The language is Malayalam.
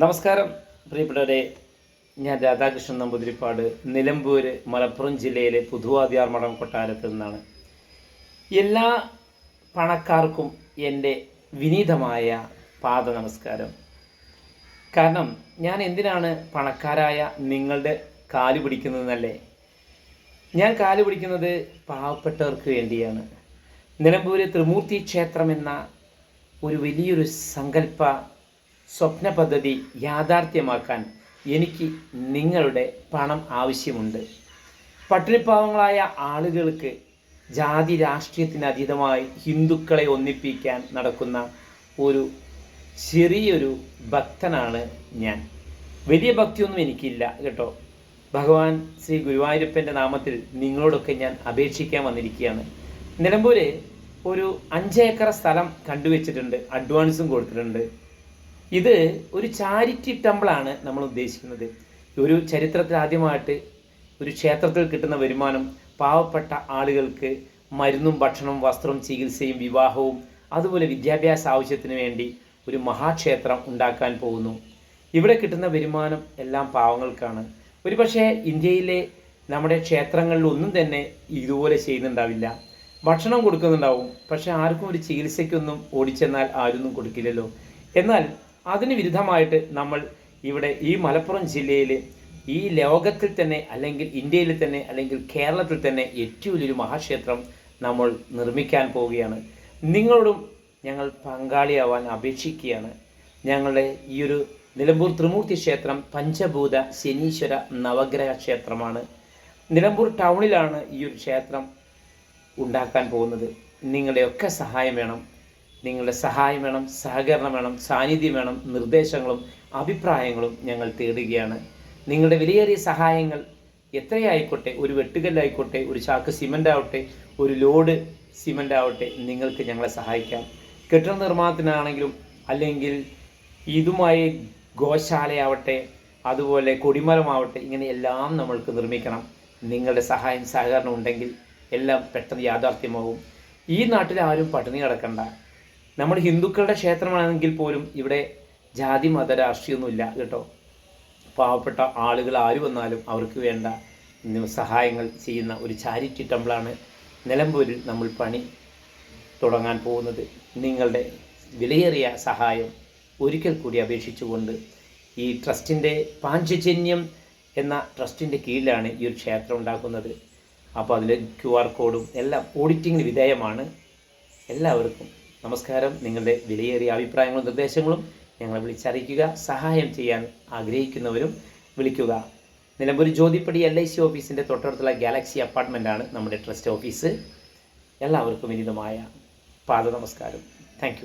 നമസ്കാരം പ്രിയപ്പെട്ടവരെ. ഞാൻ രാധാകൃഷ്ണൻ നമ്പൂതിരിപ്പാട് നിലമ്പൂർ മലപ്പുറം ജില്ലയിലെ പുതുവാതിയാർ മഠം കൊട്ടാരത്തിൽ നിന്നാണ്. എല്ലാ പണക്കാർക്കും എന്റെ വിനീതമായ പാദ നമസ്കാരം. കാരണം ഞാൻ എന്തിനാണ് പണക്കാരായ നിങ്ങളുടെ കാൽ പിടിക്കുന്നതെന്നല്ലേ? ഞാൻ കാൽ പിടിക്കുന്നത് പാവപ്പെട്ടവർക്ക് വേണ്ടിയാണ്. നിലമ്പൂര് ത്രിമൂർത്തി ക്ഷേത്രം എന്ന ഒരു വലിയൊരു സങ്കല്പ സ്വപ്ന പദ്ധതി യാഥാർത്ഥ്യമാക്കാൻ എനിക്ക് നിങ്ങളുടെ പണം ആവശ്യമുണ്ട്. പട്ടിണിപ്പാവങ്ങളായ ആളുകൾക്ക് ജാതി രാഷ്ട്രീയത്തിന് അതീതമായി ഹിന്ദുക്കളെ ഒന്നിപ്പിക്കാൻ നടക്കുന്ന ഒരു ചെറിയൊരു ഭക്തനാണ് ഞാൻ. വലിയ ഭക്തിയൊന്നും എനിക്കില്ല കേട്ടോ. ഭഗവാൻ ശ്രീ ഗുരുവായൂരപ്പന്റെ നാമത്തിൽ നിങ്ങളോടൊക്കെ ഞാൻ അപേക്ഷിക്കാൻ വന്നിരിക്കുകയാണ്. നിലമ്പൂര് ഒരു അഞ്ചേക്കറ സ്ഥലം കണ്ടുവച്ചിട്ടുണ്ട് അഡ്വാൻസും കൊടുത്തിട്ടുണ്ട്. ഇത് ഒരു ചാരിറ്റി ടെമ്പിളാണ് നമ്മൾ ഉദ്ദേശിക്കുന്നത്. ഒരു ചരിത്രത്തിൽ ആദ്യമായിട്ട് ഒരു ക്ഷേത്രത്തിൽ കിട്ടുന്ന വരുമാനം പാവപ്പെട്ട ആളുകൾക്ക് മരുന്നും ഭക്ഷണവും വസ്ത്രവും ചികിത്സയും വിവാഹവും അതുപോലെ വിദ്യാഭ്യാസ ആവശ്യത്തിന് വേണ്ടി ഒരു മഹാക്ഷേത്രം ഉണ്ടാക്കാൻ പോകുന്നു. ഇവിടെ കിട്ടുന്ന വരുമാനം എല്ലാം പാവങ്ങൾക്കാണ്. ഒരുപക്ഷെ ഇന്ത്യയിലെ നമ്മുടെ ക്ഷേത്രങ്ങളിൽ ഒന്നും തന്നെ ഇതുപോലെ ചെയ്യുന്നുണ്ടാവില്ല. ഭക്ഷണം കൊടുക്കുന്നുണ്ടാവും പക്ഷെ ആർക്കും ഒരു ചികിത്സയ്ക്കൊന്നും ഓടിച്ചെന്നാൽ ആരൊന്നും കൊടുക്കില്ലല്ലോ. എന്നാൽ അതിന് വിരുദ്ധമായിട്ട് നമ്മൾ ഇവിടെ ഈ മലപ്പുറം ജില്ലയിൽ ഈ ലോകത്തിൽ തന്നെ അല്ലെങ്കിൽ ഇന്ത്യയിൽ തന്നെ അല്ലെങ്കിൽ കേരളത്തിൽ തന്നെ ഏറ്റവും വലിയൊരു മഹാക്ഷേത്രം നമ്മൾ നിർമ്മിക്കാൻ പോവുകയാണ്. നിങ്ങളോടും ഞങ്ങൾ പങ്കാളിയാവാൻ അപേക്ഷിക്കുകയാണ്. ഞങ്ങളുടെ ഈ ഒരു നിലമ്പൂർ ത്രിമൂർത്തി ക്ഷേത്രം പഞ്ചഭൂത ശനീശ്വര നവഗ്രഹ ക്ഷേത്രമാണ്. നിലമ്പൂർ ടൗണിലാണ് ഈ ഒരു ക്ഷേത്രം ഉണ്ടാക്കാൻ പോകുന്നത്. നിങ്ങളുടെയൊക്കെ സഹായം വേണം. നിങ്ങളുടെ സഹായം വേണം സഹകരണം വേണം സാന്നിധ്യം വേണം നിർദ്ദേശങ്ങളും അഭിപ്രായങ്ങളും ഞങ്ങൾ തേടുകയാണ്. നിങ്ങളുടെ വിലയേറിയ സഹായങ്ങൾ എത്രയായിക്കോട്ടെ ഒരു വെട്ടുകല്ലായിക്കോട്ടെ ഒരു ചാക്ക് സിമന്റ് ആവട്ടെ ഒരു ലോഡ് സിമന്റ് ആവട്ടെ നിങ്ങൾക്ക് ഞങ്ങളെ സഹായിക്കാം. കെട്ടിട നിർമ്മാണത്തിനാണെങ്കിലും അല്ലെങ്കിൽ ഇതുമായി ഗോശാലയാവട്ടെ അതുപോലെ കൊടിമരമാവട്ടെ ഇങ്ങനെ എല്ലാം നമ്മൾക്ക് നിർമ്മിക്കണം. നിങ്ങളുടെ സഹായം സഹകരണം ഉണ്ടെങ്കിൽ എല്ലാം പെട്ടെന്ന് യാഥാർത്ഥ്യമാകും ഈ നാട്ടിൽ ആരും പട്ടിണി കിടക്കണ്ട. നമ്മൾ ഹിന്ദുക്കളുടെ ക്ഷേത്രമാണെങ്കിൽ പോലും ഇവിടെ ജാതി മത രാഷ്ട്രീയമൊന്നുമില്ല കേട്ടോ. പാവപ്പെട്ട ആളുകൾ ആര് വന്നാലും അവർക്ക് വേണ്ട സഹായങ്ങൾ ചെയ്യുന്ന ഒരു ചാരിറ്റി ടെമ്പിളാണ് നിലമ്പൂരിൽ നമ്മൾ പണി തുടങ്ങാൻ പോകുന്നത്. നിങ്ങളുടെ വിലയേറിയ സഹായം ഒരിക്കൽ കൂടി അപേക്ഷിച്ചുകൊണ്ട് ഈ ട്രസ്റ്റിന്റെ പാഞ്ചജന്യം എന്ന ട്രസ്റ്റിന്റെ കീഴിലാണ് ഈ ഒരു ക്ഷേത്രം ഉണ്ടാക്കുന്നത്. അപ്പോൾ അതിൽ ക്യു ആർ കോഡും എല്ലാം ഓഡിറ്റിങ്ങിന് വിധേയമാണ്. എല്ലാവർക്കും നമസ്കാരം. നിങ്ങളുടെ വിലയേറിയ അഭിപ്രായങ്ങളും നിർദ്ദേശങ്ങളും ഞങ്ങളെ വിളിച്ചറിയിക്കുക സഹായം ചെയ്യാൻ ആഗ്രഹിക്കുന്നവരും വിളിക്കുക. Nilambur Jyothippadi L I C ഓഫീസിന്റെ തൊട്ടടുത്തുള്ള ഗാലക്സി അപ്പാർട്ട്മെന്റാണ് നമ്മുടെ ട്രസ്റ്റ് ഓഫീസ്. എല്ലാവർക്കും വിനിതമായ പാദ നമസ്കാരം താങ്ക്